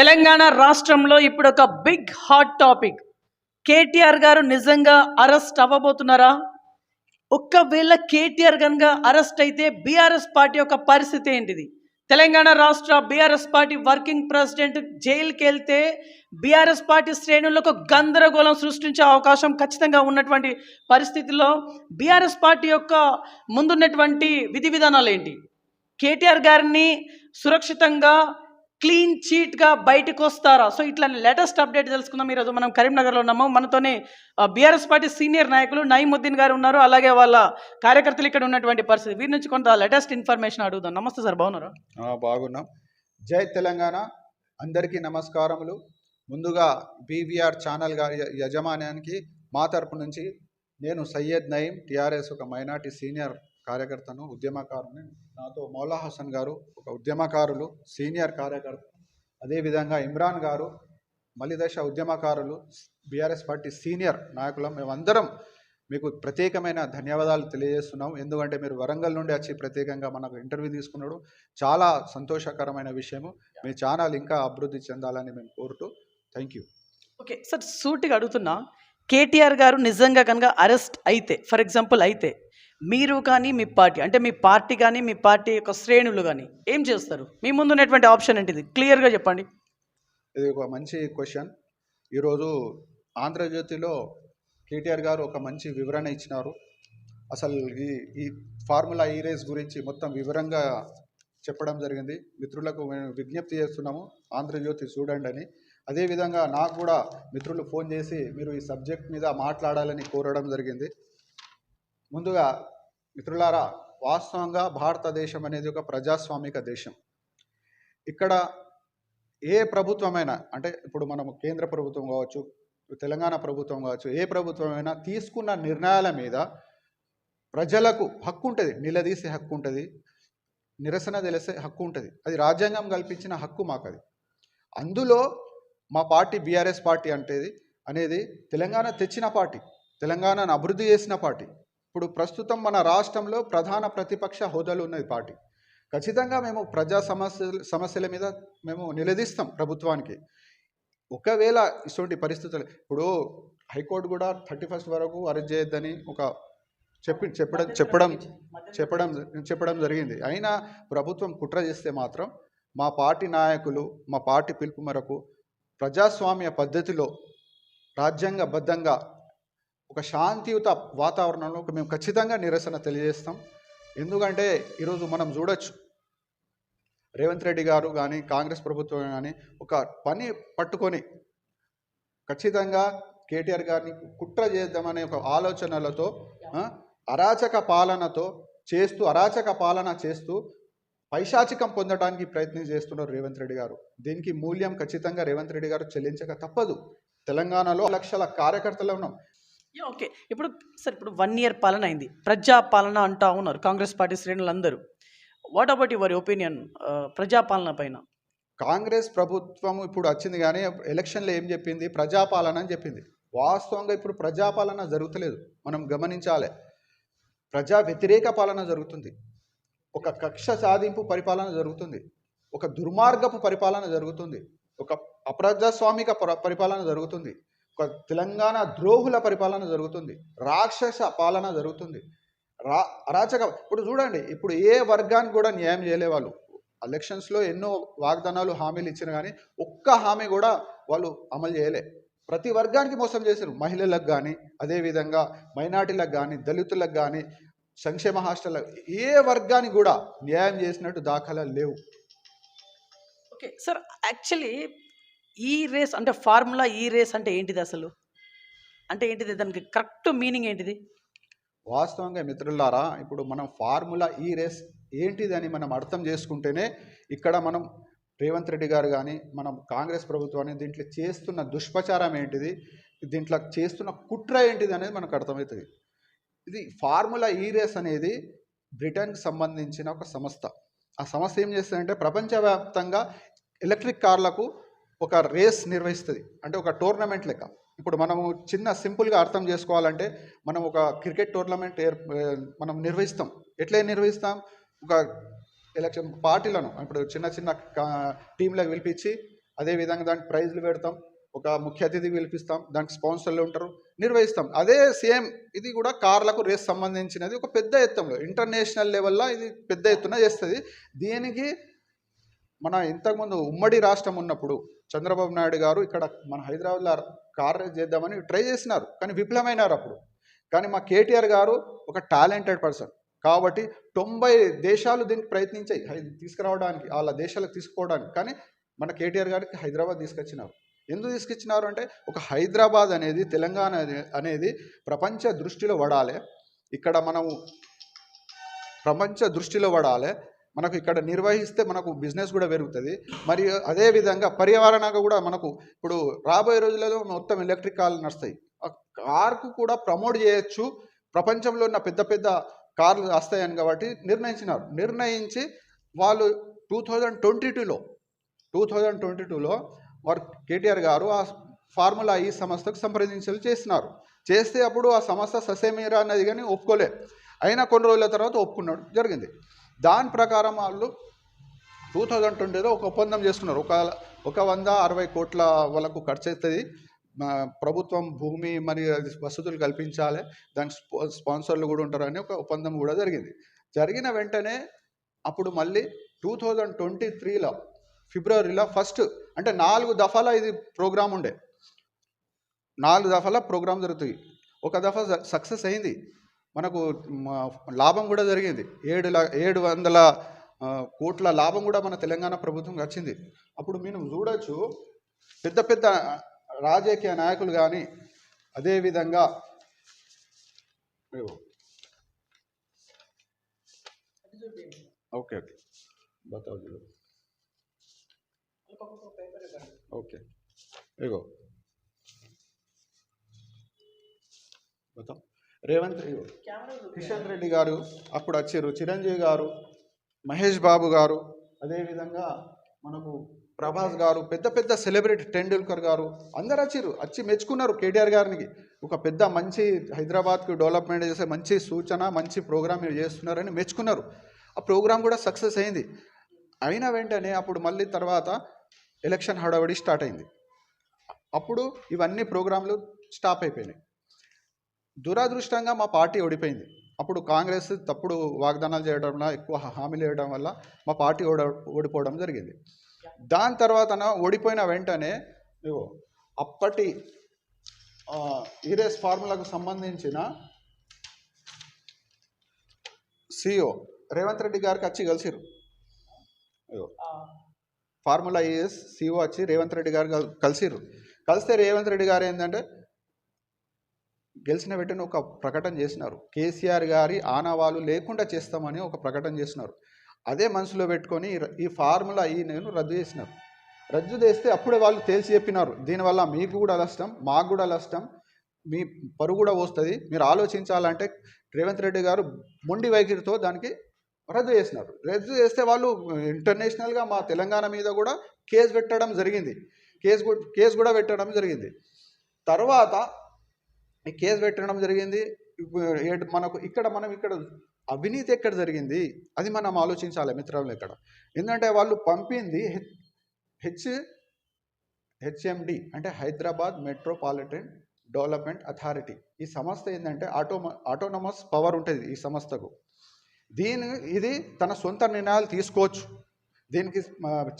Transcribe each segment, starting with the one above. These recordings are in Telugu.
తెలంగాణ రాష్ట్రంలో ఇప్పుడు ఒక బిగ్ హాట్ టాపిక్. కేటీఆర్ గారు నిజంగా అరెస్ట్ అవ్వబోతున్నారా? ఒక్కవేళ కేటీఆర్ కనుక అరెస్ట్ అయితే బీఆర్ఎస్ పార్టీ యొక్క పరిస్థితి ఏంటిది? తెలంగాణ రాష్ట్ర బీఆర్ఎస్ పార్టీ వర్కింగ్ ప్రెసిడెంట్ జైలుకి వెళ్తే బీఆర్ఎస్ పార్టీ శ్రేణులకు గందరగోళం సృష్టించే అవకాశం ఖచ్చితంగా ఉన్నటువంటి పరిస్థితిలో బీఆర్ఎస్ పార్టీ యొక్క ముందున్నటువంటి విధి విధానాలు ఏంటి? కేటీఆర్ గారిని సురక్షితంగా క్లీన్ చీట్గా బయటకు వస్తారా సో ఇట్లా లేటెస్ట్ అప్డేట్ తెలుసుకుందాం. ఈరోజు మనం కరీంనగర్లో ఉన్నాము. మనతోనే బీఆర్ఎస్ పార్టీ సీనియర్ నాయకులు నయీముద్దీన్ గారు ఉన్నారు. అలాగే వాళ్ళ కార్యకర్తలు ఇక్కడ ఉన్నటువంటి పరిస్థితి. వీరి నుంచి కొంత లేటెస్ట్ ఇన్ఫర్మేషన్ అడుగుదాం. నమస్తే సార్ బాగున్నారా? బాగున్నాం. జై తెలంగాణ. అందరికీ నమస్కారములు. ముందుగా బీవీఆర్ ఛానల్ గారి యజమాన్యానికి మా తరపు నుంచి నేను సయ్యద్ నయీం టీఆర్ఎస్ ఒక మైనార్టీ సీనియర్ కార్యకర్తను ఉద్యమకారుని నాతో మౌలా హసన్ గారు ఒక ఉద్యమకారులు సీనియర్ కార్యకర్త. అదేవిధంగా ఇమ్రాన్ గారు మలిదశ ఉద్యమకారులు బీఆర్ఎస్ పార్టీ సీనియర్ నాయకులం. మేమందరం మీకు ప్రత్యేకమైన ధన్యవాదాలు తెలియజేస్తున్నాం. ఎందుకంటే మీరు వరంగల్ నుండి వచ్చి ప్రత్యేకంగా మనకు ఇంటర్వ్యూ తీసుకున్నాడు. చాలా సంతోషకరమైన విషయము. మీ ఛానల్ ఇంకా అభివృద్ధి చెందాలని మేము కోరుతూ థ్యాంక్ యూ. ఓకే సార్ సూటిగా అడుగుతున్నా. కేటీఆర్ గారు నిజంగా కనుక అరెస్ట్ అయితే ఫర్ ఎగ్జాంపుల్ అయితే మీరు కానీ మీ పార్టీ అంటే మీ పార్టీ కానీ మీ పార్టీ యొక్క శ్రేణులు కానీ ఏం చేస్తారు? మీ ముందు ఉన్నటువంటి ఆప్షన్ ఏంటిది? క్లియర్గా చెప్పండి. ఇది ఒక మంచి క్వశ్చన్. ఈరోజు ఆంధ్రజ్యోతిలో కేటీఆర్ గారు ఒక మంచి వివరణ ఇచ్చినారు. అసలు ఈ ఈ ఫార్ములా ఈ రేస్ గురించి మొత్తం వివరంగా చెప్పడం జరిగింది. మిత్రులకు మేము విజ్ఞప్తి చేస్తున్నాము. ఆంధ్రజ్యోతి చూడండి అని. అదేవిధంగా నాకు కూడా మిత్రులు ఫోన్ చేసి మీరు ఈ సబ్జెక్ట్ మీద మాట్లాడాలని కోరడం జరిగింది. ముందుగా మిత్రులారా వాస్తవంగా భారతదేశం అనేది ఒక ప్రజాస్వామిక దేశం. ఇక్కడ ఏ ప్రభుత్వమైనా అంటే ఇప్పుడు మనము కేంద్ర ప్రభుత్వం కావచ్చు తెలంగాణ ప్రభుత్వం కావచ్చు ఏ ప్రభుత్వమైనా తీసుకున్న నిర్ణయాల మీద ప్రజలకు హక్కు ఉంటుంది. నిలదీసే హక్కు ఉంటుంది. నిరసన తెలిసే హక్కు ఉంటుంది. అది రాజ్యాంగం కల్పించిన హక్కు మాకు అది అందులో మా పార్టీ బీఆర్ఎస్ పార్టీ అంటేది అనేది తెలంగాణ తెచ్చిన పార్టీ. తెలంగాణను అభివృద్ధి చేసిన పార్టీ. ఇప్పుడు ప్రస్తుతం మన రాష్ట్రంలో ప్రధాన ప్రతిపక్ష హోదాలో ఉన్నది పార్టీ. ఖచ్చితంగా మేము ప్రజా సమస్యల సమస్యల మీద మేము నిలదీస్తాం ప్రభుత్వానికి. ఒకవేళ ఇటువంటి పరిస్థితులు ఇప్పుడు హైకోర్టు కూడా థర్టీ ఫస్ట్ వరకు అరెస్ట్ చేయొద్దని ఒక చెప్పి చెప్పడం చెప్పడం చెప్పడం చెప్పడం జరిగింది. అయినా ప్రభుత్వం కుట్ర చేస్తే మాత్రం మా పార్టీ నాయకులు మా పార్టీ పిలుపు మేరకు ప్రజాస్వామ్య పద్ధతిలో రాజ్యాంగబద్ధంగా ఒక శాంతియుత వాతావరణంలో మేము ఖచ్చితంగా నిరసన తెలియజేస్తాం. ఎందుకంటే ఈరోజు మనం చూడొచ్చు రేవంత్ రెడ్డి గారు కానీ కాంగ్రెస్ ప్రభుత్వం కానీ ఒక పని పట్టుకొని ఖచ్చితంగా కేటీఆర్ గారిని కుట్ర చేద్దామనే ఒక ఆలోచనలతో అరాచక పాలనతో చేస్తూ అరాచక పాలన చేస్తూ పైశాచికం పొందడానికి ప్రయత్నం చేస్తున్నారు రేవంత్ రెడ్డి గారు. దీనికి మూల్యం ఖచ్చితంగా రేవంత్ రెడ్డి గారు చెల్లించక తప్పదు. తెలంగాణలో లక్షల కార్యకర్తలు ఉన్నాం. యా, ఓకే ఇప్పుడు సార్ ఇప్పుడు వన్ ఇయర్ పాలన అయింది. ప్రజాపాలన అంటూ అంటా ఉన్నారు కాంగ్రెస్ పార్టీ శ్రేణులు అందరూ వాట్ అబౌట్ యువర్ ఒపీనియన్ ప్రజాపాలన పైన? కాంగ్రెస్ ప్రభుత్వం ఇప్పుడు వచ్చింది కానీ ఎలక్షన్లో ఏం చెప్పింది? ప్రజాపాలన అని చెప్పింది. వాస్తవంగా ఇప్పుడు ప్రజాపాలన జరుగుతలేదు. మనం గమనించాలి. ప్రజా వ్యతిరేక పాలన జరుగుతుంది. ఒక కక్ష సాధింపు పరిపాలన జరుగుతుంది. ఒక దుర్మార్గపు పరిపాలన జరుగుతుంది. ఒక అప్రజాస్వామిక పరిపాలన జరుగుతుంది. తెలంగాణ ద్రోహుల పరిపాలన జరుగుతుంది. రాక్షస పాలన జరుగుతుంది. రా అరాచక ఇప్పుడు చూడండి ఇప్పుడు ఏ వర్గానికి కూడా న్యాయం చేయలే వాళ్ళు. ఎలక్షన్స్లో ఎన్నో వాగ్దానాలు హామీలు ఇచ్చిన కానీ ఒక్క హామీ కూడా వాళ్ళు అమలు చేయలే. ప్రతి వర్గానికి మోసం చేశారు. మహిళలకు కానీ అదేవిధంగా మైనార్టీలకు కానీ దళితులకు కానీ సంక్షేమ హాస్టల్ ఏ వర్గానికి కూడా న్యాయం చేసినట్టు దాఖలా లేవు. ఓకే సార్ యాక్చువల్లీ ఈ రేస్ అంటే ఫార్ములా ఈ రేస్ అంటే ఏంటిది అసలు? అంటే ఏంటిది దానికి కరెక్ట్ మీనింగ్ ఏంటిది? వాస్తవంగా మిత్రులారా ఇప్పుడు మనం ఫార్ములా ఈ రేస్ ఏంటిది అని మనం అర్థం చేసుకుంటేనే ఇక్కడ మనం రేవంత్ రెడ్డి గారు కానీ మనం కాంగ్రెస్ ప్రభుత్వాన్ని దీంట్లో చేస్తున్న దుష్ప్రచారం ఏంటిది దీంట్లో చేస్తున్న కుట్ర ఏంటిది అనేది మనకు అర్థమవుతుంది. ఇది ఫార్ములా ఈ రేస్ అనేది బ్రిటన్కి సంబంధించిన ఒక సంస్థ. ఆ సంస్థ ఏం చేస్తుందంటే ప్రపంచవ్యాప్తంగా ఎలక్ట్రిక్ కార్లకు ఒక రేస్ నిర్వహిస్తుంది. అంటే ఒక టోర్నమెంట్ లెక్క. ఇప్పుడు మనము చిన్న సింపుల్గా అర్థం చేసుకోవాలంటే మనం ఒక క్రికెట్ టోర్నమెంట్ ఏర్ మనం నిర్వహిస్తాం. ఎట్లా నిర్వహిస్తాం? ఒక ఎలక్షన్ పార్టీలను ఇప్పుడు చిన్న చిన్న టీంలకు పిలిపించి అదేవిధంగా దానికి ప్రైజ్లు పెడతాం. ఒక ముఖ్య అతిథి పిలిపిస్తాం. దానికి స్పాన్సర్లు ఉంటారు. నిర్వహిస్తాం. అదే సేమ్ ఇది కూడా కార్లకు రేస్ సంబంధించినది. ఒక పెద్ద ఎత్తంలో ఇంటర్నేషనల్ లెవెల్లో ఇది పెద్ద ఎత్తున చేస్తుంది. దీనికి మన ఇంతకుముందు ఉమ్మడి రాష్ట్రం ఉన్నప్పుడు చంద్రబాబు నాయుడు గారు ఇక్కడ మన హైదరాబాద్లో కార్ చేద్దామని ట్రై చేసినారు. కానీ విఫలమైనారు అప్పుడు. కానీ మా కేటీఆర్ గారు ఒక టాలెంటెడ్ పర్సన్. కాబట్టి తొంభై దేశాలు దీనికి ప్రయత్నించాయి తీసుకురావడానికి వాళ్ళ దేశాలకు తీసుకోవడానికి కానీ మన కేటీఆర్ గారికి హైదరాబాద్ తీసుకొచ్చినారు. ఎందుకు తీసుకొచ్చినారు అంటే ఒక హైదరాబాద్ అనేది తెలంగాణ అనేది ప్రపంచ దృష్టిలో పడాలి. ఇక్కడ మనము ప్రపంచ దృష్టిలో పడాలి. మనకు ఇక్కడ నిర్వహిస్తే మనకు బిజినెస్ కూడా పెరుగుతుంది. మరియు అదే విధంగా పర్యావరణంగా కూడా మనకు ఇప్పుడు రాబోయే రోజులలో మొత్తం ఎలక్ట్రిక్ కార్లు నడుస్తాయి. ఆ కార్కు కూడా ప్రమోట్ చేయొచ్చు. ప్రపంచంలో ఉన్న పెద్ద పెద్ద కార్లు వస్తాయని కాబట్టి నిర్ణయించినారు. నిర్ణయించి వాళ్ళు టూ థౌజండ్ ట్వంటీ టూలో టూ థౌజండ్ ట్వంటీ టూలో వారు కేటీఆర్ గారు ఆ ఫార్ములా ఈ సంస్థకు సంప్రదించలు చేసినారు. చేస్తే అప్పుడు ఆ సంస్థ ససేమీరా అన్నది కానీ ఒప్పుకోలే. అయినా కొన్ని రోజుల తర్వాత ఒప్పుకున్నాడు. జరిగింది. దాని ప్రకారం వాళ్ళు టూ థౌజండ్ ట్వంటీలో ఒక ఒప్పందం చేసుకున్నారు. ఒక ఒక వంద అరవై కోట్ల వాళ్ళకు ఖర్చు అవుతుంది ప్రభుత్వం భూమి మరియు అది వసతులు కల్పించాలి. దానికి స్పా- స్పాన్సర్లు కూడా ఉంటారని ఒక ఒప్పందం కూడా జరిగింది. జరిగిన వెంటనే అప్పుడు మళ్ళీ టూ థౌజండ్ ట్వంటీ త్రీలో ఫిబ్రవరిలో ఫస్ట్ అంటే నాలుగు దఫాల ఇది ప్రోగ్రామ్ ఉండే. నాలుగు దఫాల ప్రోగ్రామ్ జరుగుతుంది. ఒక దఫా సక్సెస్ అయింది. మనకు లాభం కూడా జరిగింది. ఏడు ఏడు వందల కోట్ల లాభం కూడా మన తెలంగాణ ప్రభుత్వం వచ్చింది. అప్పుడు మేము చూడొచ్చు పెద్ద పెద్ద రాజకీయ నాయకులు కానీ అదేవిధంగా ఓకే ఓకే. బతావు ఓకే. ఇగో బతావు రేవంత్ కిషన్ రెడ్డి గారు అప్పుడు వచ్చారు చిరంజీవి గారు మహేష్ బాబు గారు అదేవిధంగా మనకు ప్రభాస్ గారు పెద్ద పెద్ద సెలబ్రిటీ టెండూల్కర్ గారు అందరు వచ్చారు వచ్చి మెచ్చుకున్నారు కేటీఆర్ గారికి ఒక పెద్ద మంచి హైదరాబాద్కు డెవలప్మెంట్ చేసే మంచి సూచన మంచి ప్రోగ్రామ్ చేస్తున్నారని మెచ్చుకున్నారు. ఆ ప్రోగ్రామ్ కూడా సక్సెస్ అయింది. అయిన వెంటనే అప్పుడు మళ్ళీ తర్వాత ఎలక్షన్ హడావడి స్టార్ట్ అయింది. అప్పుడు ఇవన్నీ ప్రోగ్రాంలు స్టాప్ అయిపోయినాయి. దురదృష్టంగా మా పార్టీ ఓడిపోయింది. అప్పుడు కాంగ్రెస్ తప్పుడు వాగ్దానాలు చేయడం వల్ల ఎక్కువ హామీలు ఇవ్వడం వల్ల మా పార్టీ ఓడ ఓడిపోవడం జరిగింది. దాని తర్వాత ఓడిపోయిన వెంటనే అప్పటి ఈరేస్ ఫార్ములాకు సంబంధించిన సిఓ రేవంత్ రెడ్డి గారికి వచ్చి కలిసిరు ఫార్ములా ఈఎస్ సిఓ వచ్చి రేవంత్ రెడ్డి గారు కల్- కలిసిరు కలిస్తే రేవంత్ రెడ్డి గారు ఏంటంటే గెలిచిన వెంటనే ఒక ప్రకటన చేసినారు. కేసీఆర్ గారి ఆనవాలు లేకుండా చేస్తామని ఒక ప్రకటన చేసినారు. అదే మనసులో పెట్టుకొని ఈ ఫార్ములా ఈ నేను రద్దు చేసినారు. రద్దు చేస్తే అప్పుడే వాళ్ళు తేల్చి చెప్పినారు. దీనివల్ల మీకు కూడా నష్టం మాకు కూడా నష్టం మీ పరుగు కూడా వస్తుంది మీరు ఆలోచించాలంటే రేవంత్ రెడ్డి గారు మొండి వైఖరితో దానికి రద్దు చేసినారు. రద్దు చేస్తే వాళ్ళు ఇంటర్నేషనల్గా మా తెలంగాణ మీద కూడా కేసు పెట్టడం జరిగింది. కేసు కూడా కేసు కూడా పెట్టడం జరిగింది. తర్వాత కేసు పెట్టడం జరిగింది. మనకు ఇక్కడ మనం ఇక్కడ అవినీతి ఎక్కడ జరిగింది? అది మనం ఆలోచించాలి మిత్రులు ఇక్కడ. ఎందుకంటే వాళ్ళు పంపింది హెచ్ హెచ్ హెచ్ఎండి అంటే హైదరాబాద్ మెట్రోపాలిటన్ డెవలప్మెంట్ అథారిటీ. ఈ సంస్థ ఏంటంటే ఆటో ఆటోనమస్ పవర్ ఉంటుంది ఈ సంస్థకు. దీని ఇది తన సొంత నిర్ణయాలు తీసుకోవచ్చు. దీనికి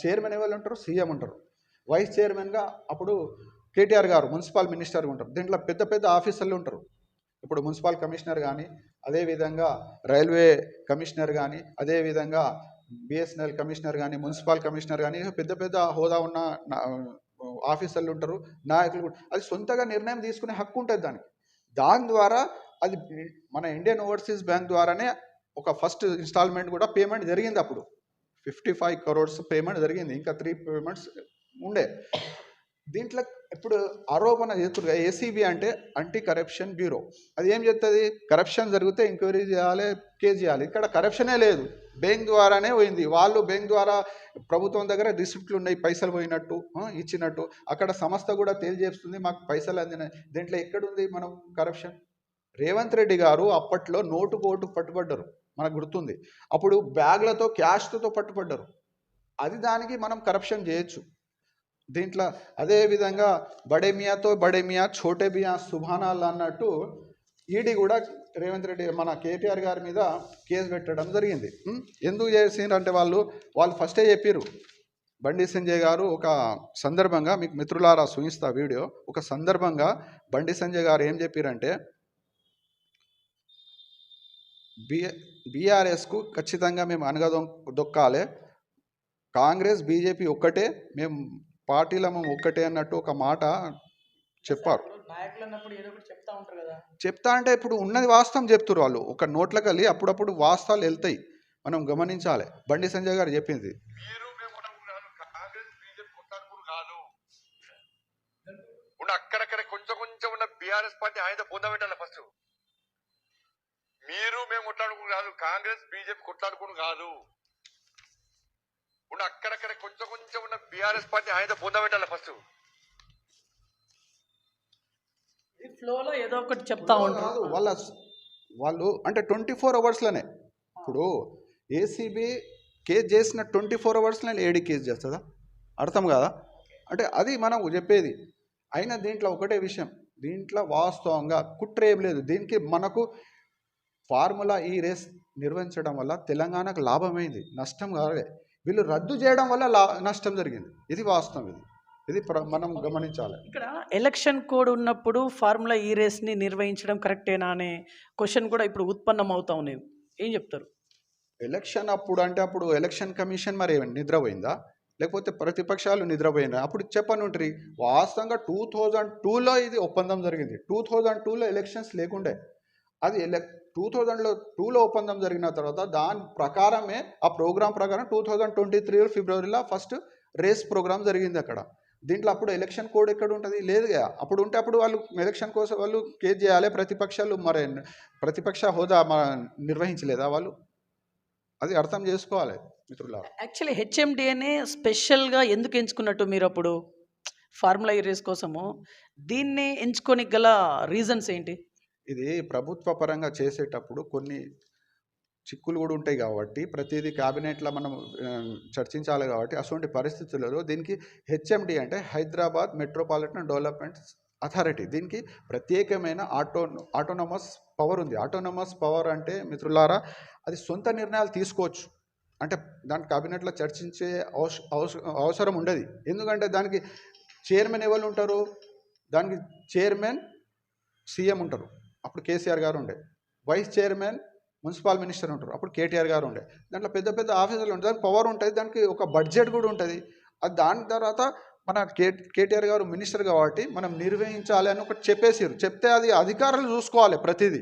చైర్మన్ ఎవరు ఉంటారు? సీఎం ఉంటారు. వైస్ చైర్మన్గా అప్పుడు కేటీఆర్ గారు మున్సిపల్ మినిస్టర్ ఉంటారు. దీంట్లో పెద్ద పెద్ద ఆఫీసర్లు ఉంటారు. ఇప్పుడు మున్సిపల్ కమిషనర్ కానీ అదేవిధంగా రైల్వే కమిషనర్ కానీ అదేవిధంగా బిఎస్ఎన్ఎల్ కమిషనర్ కానీ మున్సిపల్ కమిషనర్ కానీ పెద్ద పెద్ద హోదా ఉన్న నా- ఆఫీసర్లు ఉంటారు నాయకులు కూడా- అది సొంతగా నిర్ణయం తీసుకునే హక్కు ఉంటుంది దానికి. దాని ద్వారా అది మన ఇండియన్ ఓవర్సీస్ బ్యాంక్ ద్వారానే ఒక ఫస్ట్ ఇన్స్టాల్మెంట్ కూడా పేమెంట్ జరిగింది అప్పుడు. ఫిఫ్టీ ఫైవ్ కరోడ్స్ పేమెంట్ జరిగింది. ఇంకా త్రీ పేమెంట్స్ ఉండే. దీంట్లో ఇప్పుడు ఆరోపణ చేస్తున్నారు ఏసీబీ అంటే యాంటీ కరప్షన్ బ్యూరో అది ఏం చెప్తుంది కరప్షన్ జరిగితే ఎంక్వైరీ చేయాలి కేసు చేయాలి. ఇక్కడ కరప్షనే లేదు. బ్యాంక్ ద్వారానే పోయింది. వాళ్ళు బ్యాంక్ ద్వారా ప్రభుత్వం దగ్గర రిసిప్ట్లు ఉన్నాయి పైసలు పోయినట్టు ఇచ్చినట్టు. అక్కడ సంస్థ కూడా తెలియజేస్తుంది మాకు పైసలు అందినాయి. దీంట్లో ఎక్కడుంది మనం కరప్షన్ రేవంత్ రెడ్డి గారు అప్పట్లో నోటు కోటు పట్టుబడ్డారు మనకు గుర్తుంది. అప్పుడు బ్యాగ్లతో క్యాష్తో పట్టుబడ్డారు. అది దానికి మనం కరప్షన్ చేయొచ్చు. దీంట్లో అదే విధంగా బడే మియాతో బడే మియా ఛోటే మియా సుభానాల్ అన్నట్టు ఈడీ కూడా రేవంత్ రెడ్డి మన కేటీఆర్ గారి మీద కేసు పెట్టడం జరిగింది. ఎందుకు చేసిండ్రు వాళ్ళు వాళ్ళు ఫస్టే చెప్పారు బండి సంజయ్ గారు ఒక సందర్భంగా మీకు మిత్రులారా చూపిస్తా వీడియో ఒక సందర్భంగా బండి సంజయ్ గారు ఏం చెప్పారంటే బి బీఆర్ఎస్కు ఖచ్చితంగా మేము అనగదొ దొక్కాలి. కాంగ్రెస్ బీజేపీ ఒక్కటే మేము పార్టీలము ఒక్కటే అన్నట్టు ఒక మాట చెప్పారు. చెప్తా ఉంటారు కదా. చెప్తా అంటే ఇప్పుడు ఉన్నది వాస్తవం చెప్తున్నారు వాళ్ళు. ఒక నోట్లోకి వెళ్ళి అప్పుడప్పుడు వాస్తవాలు వెళ్తాయి. మనం గమనించాలి. బండి సంజయ్ గారు చెప్పింది. మీరు మేము కొట్టుకుని కాదు కాంగ్రెస్ బీజేపీ కొట్లాడుకుని కాదు. ఉన్న అక్కడక్కడ కొంచెం కొంచెం ఉన్న బీఆర్ఎస్ పార్టీ ఆయన పొందబెట్టాలి ఫస్ట్ మీరు మేము కొట్లాడుకుని కాదు. కాంగ్రెస్ బీజేపీ కొట్లాడుకుని కాదు. ఉన్న అక్కడక్కడ కొంచెం కొంచెం ఉన్న బీఆర్ఎస్ పార్టీ ఆయన పొందబెట్టాలి ఫస్ట్ ఈ ఫ్లోలో ఏదో ఒకటి చెప్తా ఉంటారు. వాళ్ళ వాళ్ళు అంటే ట్వంటీ ఫోర్ అవర్స్లోనే ఇప్పుడు ఏసీబీ కేసు చేసిన ట్వంటీ ఫోర్ అవర్స్లో ఏడీ కేసు చేస్తుందా? అర్థం కదా? అంటే అది మనం చెప్పేది. అయినా దీంట్లో ఒకటే విషయం. దీంట్లో వాస్తవంగా కుట్ర ఏం లేదు. దీనికి మనకు ఫార్ములా ఈ రేస్ నిర్వహించడం వల్ల తెలంగాణకు లాభమైంది. నష్టం కాలే. వీళ్ళు రద్దు చేయడం వల్ల నష్టం జరిగింది. ఇది వాస్తవం ఇది. ఇది మనం గమనించాలి. ఇక్కడ ఎలక్షన్ కోడ్ ఉన్నప్పుడు ఫార్ములా ఈ రేస్ని నిర్వహించడం కరెక్టేనా అనే క్వశ్చన్ కూడా ఇప్పుడు ఉత్పన్నం అవుతా ఉన్నాయి ఏం చెప్తారు? ఎలక్షన్ అప్పుడు అంటే అప్పుడు ఎలక్షన్ కమిషన్ మరి నిద్రపోయిందా? లేకపోతే ప్రతిపక్షాలు నిద్రపోయినా అప్పుడు చెప్పని ఉంటుంది వాస్తవంగా టూ థౌజండ్ టూలో ఇది ఒప్పందం జరిగింది. టూ థౌజండ్ టూలో ఎలక్షన్స్ లేకుండే. అది టూ థౌజండ్లో టూలో ఒప్పందం జరిగిన తర్వాత దాని ప్రకారమే ఆ ప్రోగ్రామ్ ప్రకారం టూ థౌజండ్ ట్వంటీ త్రీ ఫిబ్రవరిలో ఫస్ట్ రేస్ ప్రోగ్రామ్ జరిగింది అక్కడ. దీంట్లో అప్పుడు ఎలక్షన్ కోడ్ ఎక్కడ ఉంటుంది? లేదు కదా. అప్పుడు ఉంటే అప్పుడు వాళ్ళు ఎలక్షన్ కోసం వాళ్ళు కేర్ చేయాలి ప్రతిపక్షాలు మరి ప్రతిపక్ష హోదా మ- నిర్వహించలేదా వాళ్ళు? అది అర్థం చేసుకోవాలి మిత్రుల యాక్చువల్లీ హెచ్ఎండిఏనే స్పెషల్గా ఎందుకు ఎంచుకున్నట్టు మీరు అప్పుడు? ఫార్ములా ఈ రేస్ కోసము. దీన్ని ఎంచుకోనికి గల రీజన్స్ ఏంటి? ఇది ప్రభుత్వ పరంగా చేసేటప్పుడు కొన్ని చిక్కులు కూడా ఉంటాయి కాబట్టి ప్రతిదీ క్యాబినెట్లో మనం చర్చించాలి కాబట్టి అటువంటి పరిస్థితులలో దీనికి హెచ్ఎండి అంటే హైదరాబాద్ మెట్రోపాలిటన్ డెవలప్మెంట్ అథారిటీ. దీనికి ప్రత్యేకమైన ఆటో ఆటోనమస్ పవర్ ఉంది. ఆటోనమస్ పవర్ అంటే మిత్రులారా అది సొంత నిర్ణయాలు తీసుకోవచ్చు. అంటే దాని క్యాబినెట్లో చర్చించే అవస అవసరం ఉండదు. ఎందుకంటే దానికి చైర్మన్ ఎవరు ఉంటారు? దానికి చైర్మన్ సీఎం ఉంటారు. అప్పుడు కేసీఆర్ గారు ఉండే. వైస్ చైర్మన్ మున్సిపల్ మినిస్టర్ ఉంటారు. అప్పుడు కేటీఆర్ గారు ఉండే. దాంట్లో పెద్ద పెద్ద ఆఫీసర్లు ఉంటాయి దానికి పవర్ ఉంటుంది. దానికి ఒక బడ్జెట్ కూడా ఉంటుంది. అది దాని తర్వాత మన కే కేటీఆర్ గారు మినిస్టర్ కాబట్టి మనం నిర్వహించాలి అని ఒకటి చెప్పేసారు చెప్తే అది అధికారులు చూసుకోవాలి ప్రతిదీ.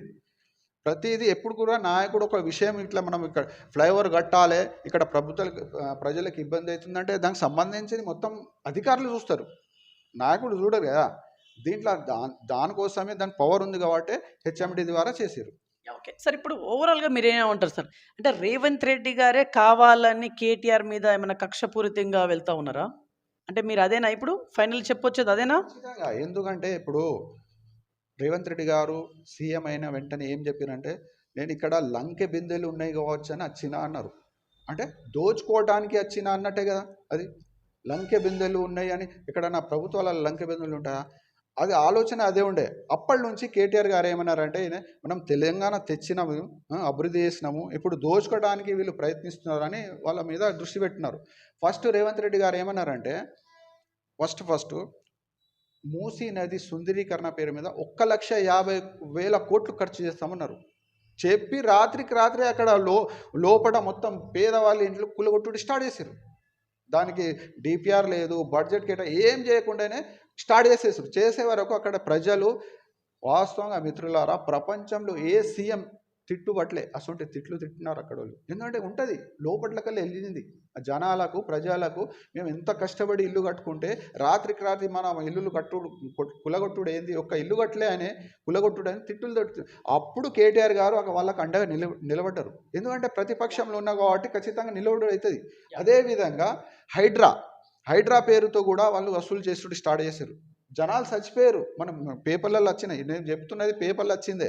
ప్రతిదీ ఎప్పుడు కూడా నాయకుడు ఒక విషయం ఇట్లా మనం ఇక్కడ ఫ్లైఓవర్ కట్టాలి ఇక్కడ ప్రభుత్వ ప్రజలకు ఇబ్బంది అవుతుందంటే దానికి సంబంధించి మొత్తం అధికారులు చూస్తారు. నాయకుడు చూడరు కదా. దీంట్లో దా దానికోసమే దాని పవర్ ఉంది కాబట్టి హెచ్ఎండి ద్వారా చేసారు ఓకే సార్ ఇప్పుడు ఓవరాల్గా మీరు ఏమంటారు సార్ అంటే రేవంత్ రెడ్డి గారే కావాలని కేటీఆర్ మీద ఏమైనా కక్షపూరితంగా వెళ్తా ఉన్నారా? అంటే మీరు అదేనా ఇప్పుడు? ఫైనల్ చెప్పొచ్చేది అదేనా? ఎందుకంటే ఇప్పుడు రేవంత్ రెడ్డి గారు సీఎం అయిన వెంటనే ఏం చెప్పారంటే నేను ఇక్కడ లంకె బిందెలు ఉన్నాయి కావచ్చు అని వచ్చినా అన్నారు. అంటే దోచుకోవడానికి వచ్చినా అన్నట్టే కదా అది. లంకె బిందెలు ఉన్నాయి అని ఇక్కడ నా ప్రభుత్వాల లంకె బిందెలు ఉంటాయా? అది ఆలోచన అదే ఉండే. అప్పటి నుంచి కేటీఆర్ గారు ఏమన్నారంటే మనం తెలంగాణ తెచ్చినాము అభివృద్ధి చేసినాము ఇప్పుడు దోచుకోవడానికి వీళ్ళు ప్రయత్నిస్తున్నారని వాళ్ళ మీద దృష్టి పెట్టినారు. ఫస్ట్ రేవంత్ రెడ్డి గారు ఏమన్నారంటే ఫస్ట్ ఫస్ట్ మూసీ నది సుందరీకరణ పేరు మీద ఒక్క లక్ష యాభై వేల కోట్లు ఖర్చు చేస్తామన్నారు. చెప్పి రాత్రికి రాత్రి అక్కడ లో లోపల మొత్తం పేదవాళ్ళ ఇంట్లో కులగొట్టుడు స్టార్ట్ చేశారు దానికి డిపిఆర్ లేదు బడ్జెట్ కేటా ఏం చేయకుండానే స్టార్ట్ చేసేసారు. చేసే వరకు అక్కడ ప్రజలు వాస్తవంగా మిత్రులారా ప్రపంచంలో ఏ సీఎం తిట్టుబట్లే అసలు తిట్లు తిట్టినారు అక్కడ వాళ్ళు. ఎందుకంటే ఉంటుంది. లోపట్లకల్లా వెళ్ళింది. ఆ జనాలకు ప్రజలకు మేము ఎంత కష్టపడి ఇల్లు కట్టుకుంటే రాత్రికి రాత్రి మన ఇల్లులు కట్టుడు కొట్- కులగొట్టుడు ఏంది? ఒక్క ఇల్లు కట్టలే అని కులగొట్టుడు అని తిట్టులు తట్టు అప్పుడు కేటీఆర్ గారు ఒక వాళ్ళకి అండగా నిల నిలబడ్డారు. ఎందుకంటే ప్రతిపక్షంలో ఉన్నా కాబట్టి ఖచ్చితంగా నిలబడి అవుతుంది. అదేవిధంగా హైడ్రా హైడ్రా పేరుతో కూడా వాళ్ళు వసూలు చేసుడు స్టార్ట్ చేశారు. జనాలు చచ్చిపోయారు. మనం పేపర్లలో వచ్చినాయి. నేను చెప్తున్నది పేపర్లు వచ్చిందే.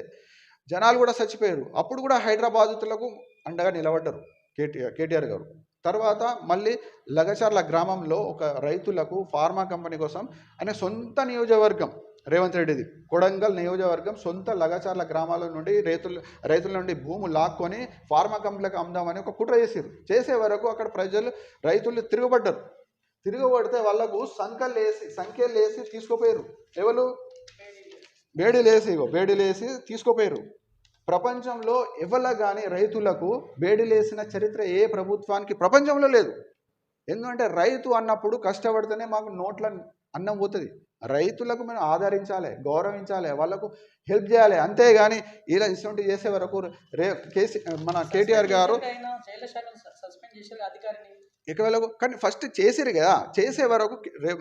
జనాలు కూడా చచ్చిపోయారు. అప్పుడు కూడా హైదరాబాదులకు అండగా నిలబడ్డారు కేటీఆర్ కేటీఆర్ గారు. తర్వాత మళ్ళీ లగచర్ల గ్రామంలో ఒక రైతులకు ఫార్మా కంపెనీ కోసం అనే సొంత నియోజకవర్గం రేవంత్ రెడ్డిది కొడంగల్ నియోజకవర్గం సొంత లగచర్ల గ్రామాల నుండి రైతులు రైతుల నుండి భూములు లాక్కొని ఫార్మా కంపెనీలకు అమ్దామని ఒక కుట్ర చేసారు చేసే వరకు అక్కడ ప్రజలు రైతులు తిరగబడ్డారు. తిరగబడితే వాళ్ళకు సంఖ్యలు వేసి సంఖ్యలు వేసి తీసుకుపోయారు ఎవరు? బేడీలేసి ఇగో బేడీలేసి తీసుకుపోయారు ప్రపంచంలో ఎవల కానీ రైతులకు బేడీలేసిన చరిత్ర ఏ ప్రభుత్వానికి ప్రపంచంలో లేదు. ఎందుకంటే రైతు అన్నప్పుడు కష్టపడితేనే మాకు నోట్ల అన్నం పోతుంది. రైతులకు మనం ఆదరించాలి గౌరవించాలి వాళ్ళకు హెల్ప్ చేయాలి. అంతేగాని ఇలా ఇటువంటి చేసే వరకు రే కేసీ మన కేటీఆర్ గారు సస్పెండ్ అధికారిని ఒకవేళ కానీ ఫస్ట్ చేసిరు కదా. చేసే వరకు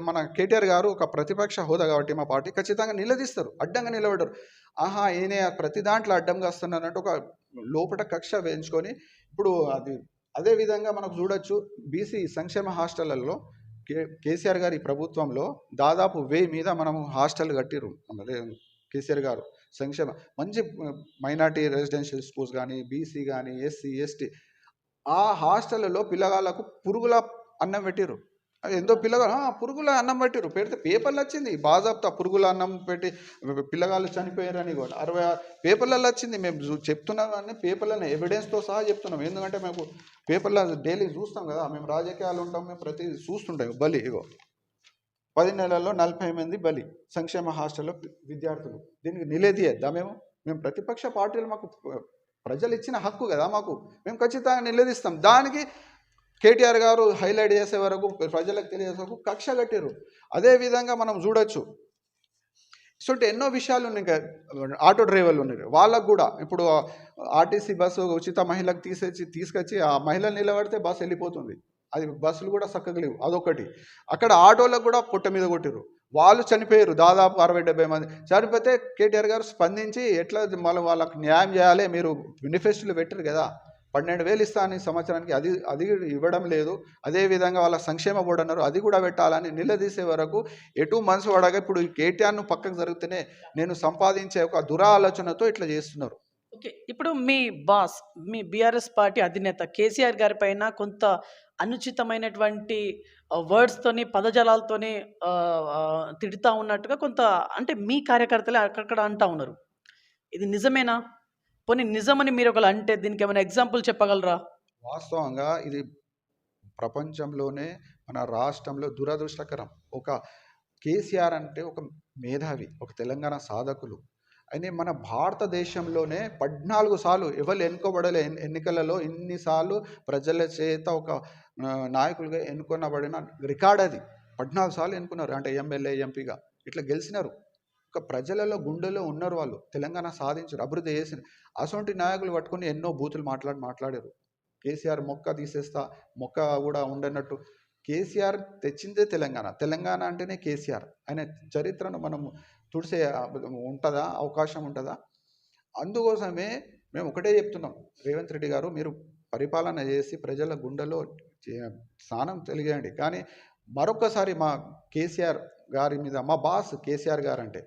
మన కేటీఆర్ గారు ఒక ప్రతిపక్ష హోదా కాబట్టి మా పార్టీ ఖచ్చితంగా నిలదీస్తారు. అడ్డంగా నిలబడరు ఆహా ఏనే ప్రతి దాంట్లో అడ్డంగా వస్తున్నానంటే ఒక లోపల కక్ష వేయించుకొని ఇప్పుడు అది అదే విధంగా మనకు చూడొచ్చు బీసీ సంక్షేమ హాస్టళ్ళలో కే కేసీఆర్ గారి ప్రభుత్వంలో దాదాపు వే మీద మనము హాస్టల్ కట్టిరు అదే కేసీఆర్ గారు సంక్షేమ. మంచి మైనార్టీ రెసిడెన్షియల్ స్కూల్స్ కానీ బీసీ కానీ ఎస్సీ ఎస్టీ ఆ హాస్టల్లో పిల్లగాళ్ళకు పురుగుల అన్నం పెట్టిరు అది ఎంతో పిల్లగా "ఆ, పురుగుల అన్నం పెట్టిరు పెడితే పేపర్లు వచ్చింది. బాజాబ్తా పురుగుల అన్నం పెట్టి పిల్లగాళ్ళు చనిపోయారని కూడా. అరవై పేపర్లలో వచ్చింది. మేము చెప్తున్నా చెప్తున్నాం కానీ పేపర్లను ఎవిడెన్స్తో సహా చెప్తున్నాం. ఎందుకంటే మేము పేపర్లో డైలీ చూస్తాం కదా. మేము రాజకీయాలు ఉంటాం. మేము ప్రతి చూస్తుంటాం బలి ఇగో. పది నెలల్లో నలభై మంది బలి సంక్షేమ హాస్టల్లో విద్యార్థులు. దీనికి నిలేదీయద్దా మేము? మేము ప్రతిపక్ష పార్టీలు మాకు ప్రజలు ఇచ్చిన హక్కు కదా మాకు. మేము ఖచ్చితంగా నిలదీస్తాం. దానికి కేటీఆర్ గారు హైలైట్ చేసే వరకు ప్రజలకు తెలియజేసే వరకు కక్ష కట్టారు అదేవిధంగా మనం చూడొచ్చు. ఇటువంటి ఎన్నో విషయాలు ఉన్నాయి ఆటో డ్రైవర్లు ఉన్నారు. వాళ్ళకు కూడా ఇప్పుడు ఆర్టీసీ బస్సు ఉచిత మహిళకు తీసేసి తీసుకొచ్చి ఆ మహిళలు నిలబడితే బస్సు వెళ్ళిపోతుంది. అది బస్సులు కూడా చక్కగా లేవు అదొకటి అక్కడ ఆటోలకు కూడా పుట్ట మీద కొట్టిరు వాళ్ళు చనిపోయారు దాదాపు అరవై డెబ్బై మంది. చనిపోతే కేటీఆర్ గారు స్పందించి ఎట్లా మళ్ళీ వాళ్ళకి న్యాయం చేయాలి మీరు మేనిఫెస్టోలు పెట్టరు కదా. పన్నెండు వేలు ఇస్తాను ఈ సంవత్సరానికి అది అది ఇవ్వడం లేదు. అదేవిధంగా వాళ్ళ సంక్షేమ బోర్డు అన్నారు అది కూడా పెట్టాలని నిలదీసే వరకు ఎటు మనసు పడగా ఇప్పుడు కేటీఆర్ను పక్కకు జరిగితేనే నేను సంపాదించే ఒక దురాలోచనతో ఇట్లా చేస్తున్నారు. ఓకే ఇప్పుడు మీ బాస్ మీ బీఆర్ఎస్ పార్టీ అధినేత కేసీఆర్ గారి పైన కొంత అనుచితమైనటువంటి వర్డ్స్తోని పదజాలాలతోని తిడుతూ ఉన్నట్టుగా కొంత అంటే మీ కార్యకర్తలే అక్కడక్కడ అంటా ఉన్నారు. ఇది నిజమేనా? పోనీ నిజమని మీరు ఒకళ్ళు అంటే దీనికి ఏమైనా ఎగ్జాంపుల్ చెప్పగలరా? వాస్తవంగా ఇది ప్రపంచంలోనే మన రాష్ట్రంలో దురదృష్టకరం. ఒక కేసీఆర్ అంటే ఒక మేధావి ఒక తెలంగాణ సాధకులు. అయితే మన భారతదేశంలోనే పద్నాలుగు సార్లు ఎవరు ఎన్నుకోబడలే ఎన్నికలలో ఇన్నిసార్లు ప్రజల చేత ఒక నాయకులుగా ఎన్నుకొనబడిన రికార్డ్ అది. పద్నాలుగు సార్లు ఎన్నుకున్నారు. అంటే ఎమ్మెల్యే ఎంపీగా ఇట్లా గెలిచినారు. ఒక ప్రజలలో గుండెలో ఉన్నారు వాళ్ళు. తెలంగాణ సాధించారు అభివృద్ధి చేసిన అసొంటి నాయకులు పట్టుకొని ఎన్నో బూతులు మాట్లాడి మాట్లాడారు. కేసీఆర్ మొక్క తీసేస్తా మొక్క కూడా ఉండనట్టు. కేసీఆర్ తెచ్చిందే తెలంగాణ. తెలంగాణ అంటేనే కేసీఆర్. ఆయన చరిత్రను మనం తుడిసే ఉంటుందా? అవకాశం ఉంటుందా? అందుకోసమే మేము ఒకటే చెప్తున్నాం. రేవంత్ రెడ్డి గారు మీరు పరిపాలన చేసి ప్రజల గుండెలో స్నానం స్థానం కానీ మరొకసారి మా కేసీఆర్ గారి మీద మా బాస్ కేసీఆర్ గారు అంటే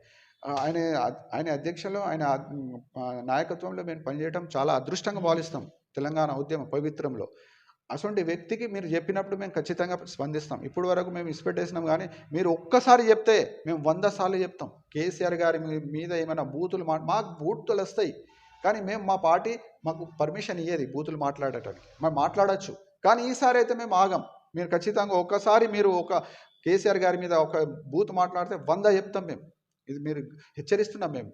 ఆయన ఆయన అధ్యక్షంలో ఆయన నాయకత్వంలో మేము పనిచేయడం చాలా అదృష్టంగా భావిస్తాం. తెలంగాణ ఉద్యమ పవిత్రంలో. అటువంటి వ్యక్తికి మీరు చెప్పినప్పుడు మేము ఖచ్చితంగా స్పందిస్తాం. ఇప్పుడు వరకు మేము ఇసిపెట్టేసినాం కానీ మీరు ఒక్కసారి చెప్తే మేము వంద సార్లు చెప్తాం. కేసీఆర్ గారి మీద ఏమైనా బూతులు మా మాకు బూతులు వస్తాయి. కానీ మేము మా పార్టీ మాకు పర్మిషన్ ఇయ్యేది బూతులు మాట్లాడటానికి మేము మాట్లాడచ్చు. కానీ ఈసారి అయితే మేము ఆగం. మీరు ఖచ్చితంగా ఒక్కసారి మీరు ఒక కేసీఆర్ గారి మీద ఒక బూత్ మాట్లాడితే వంద చెప్తాం మేము. ఇది మీరు హెచ్చరిస్తున్నాం మేము.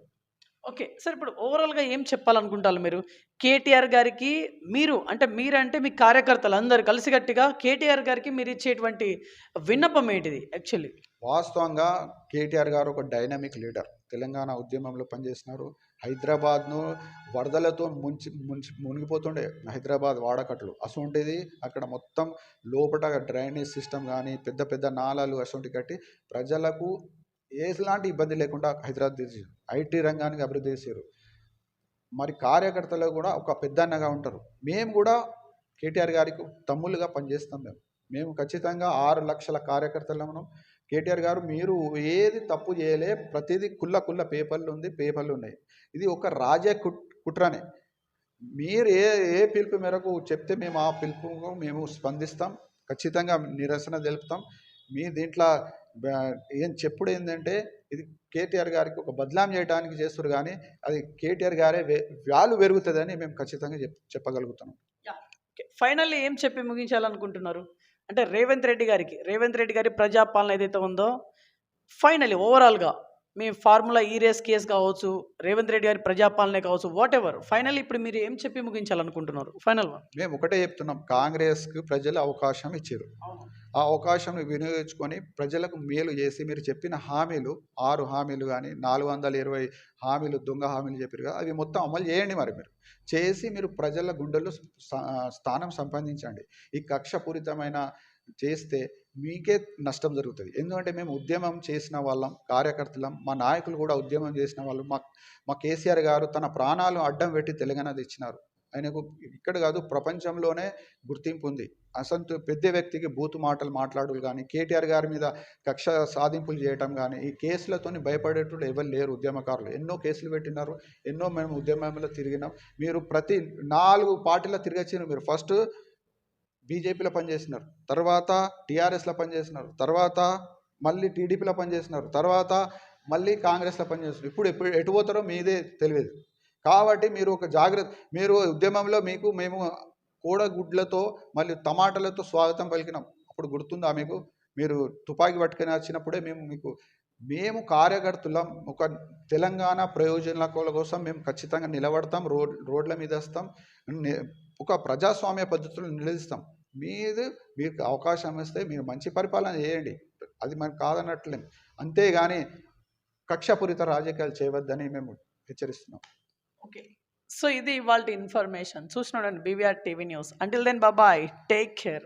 ఓకే. సార్ ఇప్పుడు ఓవరాల్గా ఏం చెప్పాలనుకుంటారు మీరు? కేటీఆర్ గారికి మీరు అంటే మీరంటే మీ కార్యకర్తలు అందరు కలిసికట్టుగా కేటీఆర్ గారికి మీరు ఇచ్చేటువంటి విన్నపం ఏంటిది యాక్చువల్లీ? వాస్తవంగా కేటీఆర్ గారు ఒక డైనమిక్ లీడర్. తెలంగాణ ఉద్యమంలో పనిచేసినారు. హైదరాబాద్ను వరదలతో ముంచి ముంచి మునిగిపోతుండే హైదరాబాద్ వాడకట్లు. అసొంటిది అక్కడ మొత్తం లోపల డ్రైనేజ్ సిస్టమ్ కానీ పెద్ద పెద్ద నాళాలు అసొంటి కట్టి ప్రజలకు ఎలాంటి ఇబ్బంది లేకుండా హైదరాబాద్ చేసారు ఐటీ రంగానికి అభివృద్ధి చేశారు. మరి కార్యకర్తలు కూడా ఒక పెద్దన్నగా ఉంటారు. మేము కూడా కేటీఆర్ గారికి తమ్ముళ్ళుగా పనిచేస్తాం మేము. మేము ఖచ్చితంగా ఆరు లక్షల కార్యకర్తలను కేటీఆర్ గారు మీరు ఏది తప్పు చేయలే ప్రతిదీ కుల్ల కుల్ల పేపర్లు ఉంది పేపర్లు ఉన్నాయి. ఇది ఒక రాజే కుట్ కుట్రనే. మీరు ఏ ఏ పిలుపు మేరకు చెప్తే మేము ఆ పిలుపుకు మేము స్పందిస్తాం. ఖచ్చితంగా నిరసన తెలుపుతాం. మీ దీంట్లో ఏం చెప్పుడు ఏంటంటే ఇది కేటీఆర్ గారికి ఒక బదలాం చేయడానికి చేస్తారు కానీ అది కేటీఆర్ గారే వ్యాలు పెరుగుతుందని మేము ఖచ్చితంగా చెప్ చెప్పగలుగుతున్నాం. ఫైనల్లీ ఏం చెప్పి ముగించాలనుకుంటున్నారు? అంటే రేవంత్ రెడ్డి గారికి రేవంత్ రెడ్డి గారి ప్రజాపాలన ఏదైతే ఉందో ఫైనల్లీ ఓవరాల్గా మీ ఫార్ములా ఈ రేస్ కేసు కావచ్చు రేవంత్ రెడ్డి గారి ప్రజాపాలనే కావచ్చు వాట్ ఎవర్ ఫైనల్ ఇప్పుడు మీరు ఏం చెప్పి ముగించాలనుకుంటున్నారు? ఫైనల్ వన్ మేము ఒకటే చెప్తున్నాం కాంగ్రెస్కి ప్రజలు అవకాశం ఇచ్చారు. ఆ అవకాశం వినియోగించుకొని ప్రజలకు మేలు చేసి మీరు చెప్పిన హామీలు ఆరు హామీలు కానీ నాలుగు వందల ఇరవై హామీలు దొంగ హామీలు చెప్పారు కదా అవి మొత్తం అమలు చేయండి మరి మీరు. చేసి మీరు ప్రజల గుండెల్లో స్థా- స్థానం సంపాదించండి. ఈ కక్షపూరితమైన చేస్తే మీకే నష్టం జరుగుతుంది. ఎందుకంటే మేము ఉద్యమం చేసిన వాళ్ళం కార్యకర్తలం మా నాయకులు కూడా ఉద్యమం చేసిన వాళ్ళు మా మా కేసీఆర్ గారు తన ప్రాణాలు అడ్డం పెట్టి తెలంగాణ తెచ్చినారు. ఆయనకు ఇక్కడ కాదు ప్రపంచంలోనే గుర్తింపు ఉంది. అసంతు పెద్ద వ్యక్తికి బూతు మాటలు మాట్లాడులు కానీ కేటీఆర్ గారి మీద కక్ష సాధింపులు చేయటం కానీ ఈ కేసులతోని భయపడేటప్పుడు ఎవరు లేరు ఉద్యమకారులు. ఎన్నో కేసులు పెట్టినారు ఎన్నో మేము ఉద్యమంలో తిరిగినాం. మీరు ప్రతి నాలుగు పార్టీలో తిరగచ్చిన మీరు. ఫస్ట్ బీజేపీలో పనిచేసినారు. తర్వాత టీఆర్ఎస్లో పనిచేసినారు. తర్వాత మళ్ళీ టీడీపీలో పనిచేసినారు. తర్వాత మళ్ళీ కాంగ్రెస్లో పనిచేస్తున్నారు. ఇప్పుడు ఎప్పుడు ఎటు పోతారో మీదే తెలియదు. కాబట్టి మీరు ఒక జాగ్రత్త మీరు ఉద్యమంలో మీకు మేము కోడగుడ్లతో మళ్ళీ టమాటాలతో స్వాగతం పలికినాం. అప్పుడు గుర్తుందా మీకు? మీరు తుపాకీ పట్టుకొని వచ్చినప్పుడే మేము మీకు మేము కార్యకర్తలం ఒక తెలంగాణ ప్రయోజనాల కోసం మేము ఖచ్చితంగా నిలబడతాం. రోడ్ రోడ్ల మీద వస్తాం. ఒక ప్రజాస్వామ్య పద్ధతులను నిలదీస్తాం. మీద మీకు అవకాశం ఇస్తే మీరు మంచి పరిపాలన చేయండి. అది మనం కాదన్నట్లేం అంతేగాని కక్షపూరిత రాజకీయాలు చేయవద్దని మేము హెచ్చరిస్తున్నాం. ఓకే. సో ఇది ఇవాళ information. చూసినాడండి BVR TV news. Until then బాబాయ్ టేక్ కేర్